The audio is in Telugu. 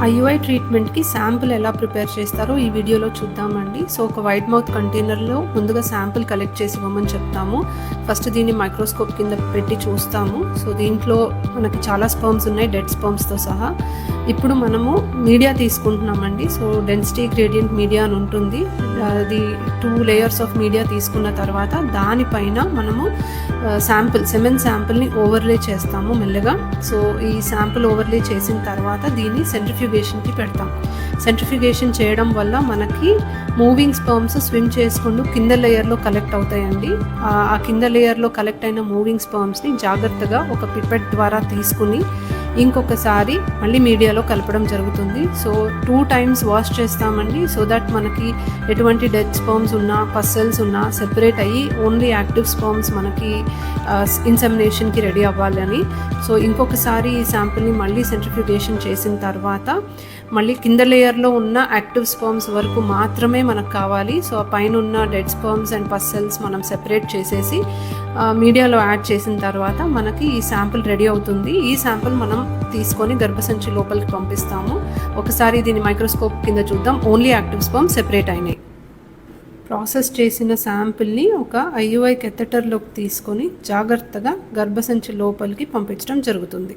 ఐయుఐ ట్రీట్మెంట్కి శాంపుల్ ఎలా ప్రిపేర్ చేస్తారో ఈ వీడియోలో చూద్దామండి. సో ఒక వైట్ మౌత్ కంటైనర్లో ముందుగా శాంపుల్ కలెక్ట్ చేసి ఇవ్వమని చెప్తాము. ఫస్ట్ దీన్ని మైక్రోస్కోప్ కింద పెట్టి చూస్తాము. సో దీంట్లో మనకి చాలా స్పర్మ్స్ ఉన్నాయి డెడ్ స్పర్మ్స్తో సహా. ఇప్పుడు మనము మీడియా తీసుకుంటున్నామండి. సో డెన్సిటీ గ్రేడియంట్ మీడియా అని ఉంటుంది. అది టూ లేయర్స్ ఆఫ్ మీడియా తీసుకున్న తర్వాత దానిపైన మనము శాంపుల్ సెమెన్ శాంపుల్ని ఓవర్లే చేస్తాము మెల్లగా. సో ఈ శాంపుల్ ఓవర్లే చేసిన తర్వాత దీన్ని సెంట్రిఫ్యూగేషన్కి పెడతాం. సెంట్రిఫ్యూగేషన్ చేయడం వల్ల మనకి మూవింగ్ స్పర్మ్స్ స్విమ్ చేసుకుంటూ కింద లేయర్లో కలెక్ట్ అవుతాయండి. ఆ- కింద లేయర్లో కలెక్ట్ అయిన మూవింగ్ స్పర్మ్స్ని జాగ్రత్తగా ఒక పిపెట్ ద్వారా తీసుకుని ఇంకొకసారి మళ్ళీ మీడియాలో కలపడం జరుగుతుంది. సో టూ టైమ్స్ వాష్ చేస్తామండి. సో దట్ మనకి ఎటువంటి డెడ్ స్పర్మ్స్ ఉన్నా పస్సల్స్ ఉన్నా సెపరేట్ అయ్యి ఓన్లీ యాక్టివ్ స్పర్మ్స్ మనకి ఇన్సెమినేషన్కి రెడీ అవ్వాలని. సో ఇంకొకసారి ఈ శాంపిల్ని మళ్ళీ సెంట్రిఫికేషన్ చేసిన తర్వాత మళ్ళీ కింద లేయర్లో ఉన్న యాక్టివ్ స్పర్మ్స్ వరకు మాత్రమే మనకు కావాలి. సో ఆ పైన ఉన్న డెడ్ స్పర్మ్స్ అండ్ పస్సెల్స్ మనం సెపరేట్ చేసేసి మీడియాలో యాడ్ చేసిన తర్వాత మనకి ఈ శాంపిల్ రెడీ అవుతుంది. ఈ శాంపిల్ మనం తీసుకొని గర్భసంచి లోపలికి పంపిస్తాము. ఒకసారి దీన్ని మైక్రోస్కోప్ కింద చూద్దాం. ఓన్లీ యాక్టివ్ స్పర్మ్ సెపరేట్ అయినాయి. ప్రాసెస్ చేసిన శాంపిల్ని ఒక ఐయుఐ కెథటర్లోకి తీసుకొని జాగ్రత్తగా గర్భసంచి లోపలికి పంపించడం జరుగుతుంది.